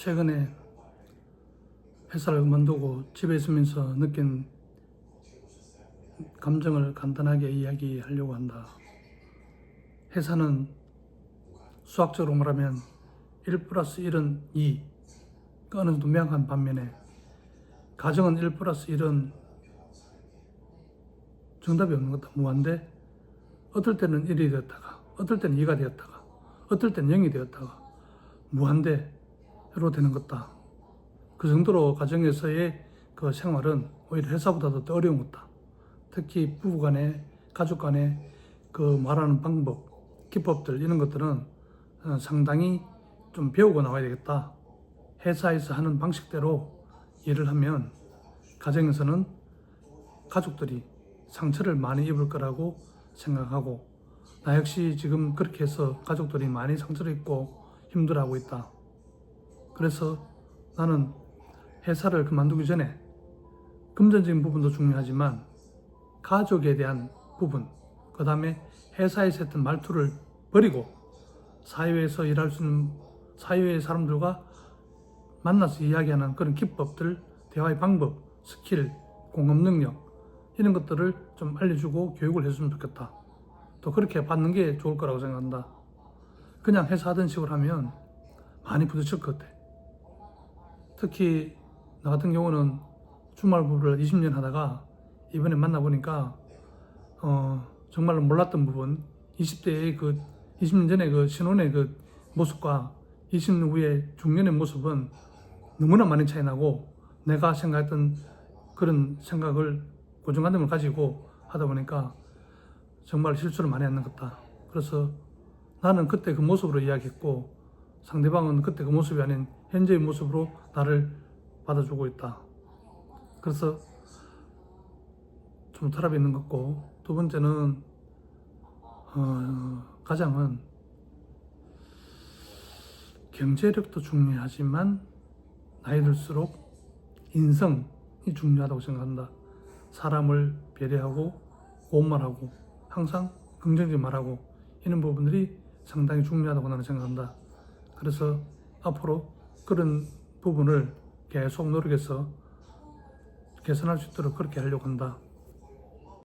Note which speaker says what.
Speaker 1: 최근에 회사를 그만두고 집에 있으면서 느낀 감정을 간단하게 이야기하려고 한다. 회사는 수학적으로 말하면 1 플러스 1은 2. 그 어느 명확한 반면에 가정은 1 플러스 1은 정답이 없는 것다. 무한대. 어떨 때는 1이 되었다가, 어떨 때는 2가 되었다가, 어떨 때는 0이 되었다가, 무한 대로 되는 것다. 그 정도로 가정에서의 그 생활은 오히려 회사보다도 더 어려운 것다. 특히 부부 간에, 가족 간에 그 말하는 방법, 기법들, 이런 것들은 어, 상당히 좀 배우고 나와야 되겠다. 회사에서 하는 방식대로 일을 하면 가정에서는 가족들이 상처를 많이 입을 거라고 생각하고 나 역시 지금 그렇게 해서 가족들이 많이 상처를 입고 힘들어하고 있다. 그래서 나는 회사를 그만두기 전에 금전적인 부분도 중요하지만 가족에 대한 부분, 그 다음에 회사에서 했던 말투를 버리고 사회에서 일할 수 있는 사회의 사람들과 만나서 이야기하는 그런 기법들, 대화의 방법, 스킬, 공업 능력 이런 것들을 좀 알려주고 교육을 해주면 좋겠다. 또 그렇게 받는 게 좋을 거라고 생각한다. 그냥 회사 하던 식으로 하면 많이 부딪힐 것 같아. 특히 나 같은 경우는 주말 부부를 20년 하다가 이번에 만나보니까 어, 정말로 몰랐던 부분 20대의 그 20년 전에 그 신혼의 그 모습과 20년 후의 중년의 모습은 너무나 많이 차이 나고 내가 생각했던 그런 생각을 고정관념을 가지고 하다 보니까 정말 실수를 많이 하는 것 같다. 그래서 나는 그때 그 모습으로 이야기했고 상대방은 그때 그 모습이 아닌 현재의 모습으로 나를 받아주고 있다. 그래서 좀 결합이 있는 것 같고 두 번째는 어, 가장은 경제력도 중요하지만 나이 들수록 인성이 중요하다고 생각한다. 사람을 배려하고 고운말하고 항상 긍정적인 말하고 이런 부분들이 상당히 중요하다고 나는 생각한다. 그래서 앞으로 그런 부분을 계속 노력해서 개선할 수 있도록 그렇게 하려고 한다.